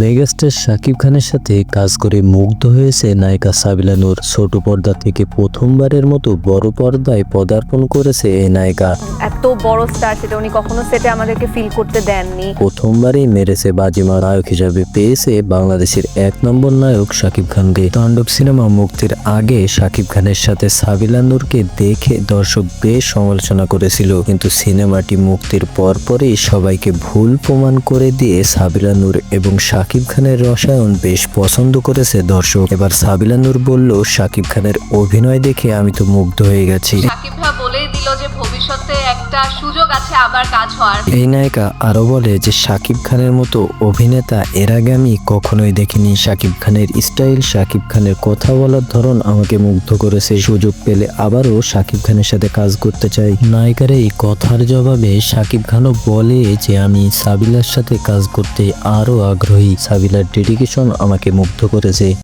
Megastar Shakib খানের সাথে কাজ করে মুগ্ধ হয়েছে নায়িকা সাবিলা নূর। ছোট পর্দা থেকে প্রথমবারের মতো বড় পর্দায় পদার্পণ করেছে এই নায়িকা। এত বড় স্টার সেটা উনি কখনো সেটে আমাদেরকে ফিল করতে দেননি। প্রথমবারই মেরেছে বাজিমা নায়ক হিসাবে পেয়েছে বাংলাদেশের এক নম্বর নায়ক শাকিব খানকে। তাণ্ডব সিনেমা মুক্তির আগে শাকিব খানের সাথে সাবিলা নূরকে দেখে দর্শক বেশ সমালোচনা করেছিল। কিন্তু সিনেমাটি মুক্তির পরপরই সবাইকে ভুল প্রমাণ করে দিয়ে সাবিলা নূর এবং শাকিব খানের রসায়ন বেশ পছন্দ করেছে দর্শক। এবার সাবিলা নূর বলল শাকিব খানের অভিনয় দেখে আমি তো মুগ্ধ হয়ে গেছি। দিল যে ভবিষ্যতে একটা সুযোগ আছে আবার কাজ হওয়ার। এই নায়িকা আরও বলে যে শাকিব খানের মতো অভিনেতা এর আগে আমি কখনোই দেখিনি শাকিব খানের স্টাইল, শাকিব খানের কথা বলার ধরন আমাকে মুগ্ধ করেছে। সুযোগ পেলে আবারও শাকিব খানের সাথে কাজ করতে চাই। নায়িকার এই কথার জবাবে শাকিব খানও বলে যে আমি সাবিলার সাথে কাজ করতে আরও আগ্রহী। সাবিলার ডেডিকেশন আমাকে মুগ্ধ করেছে।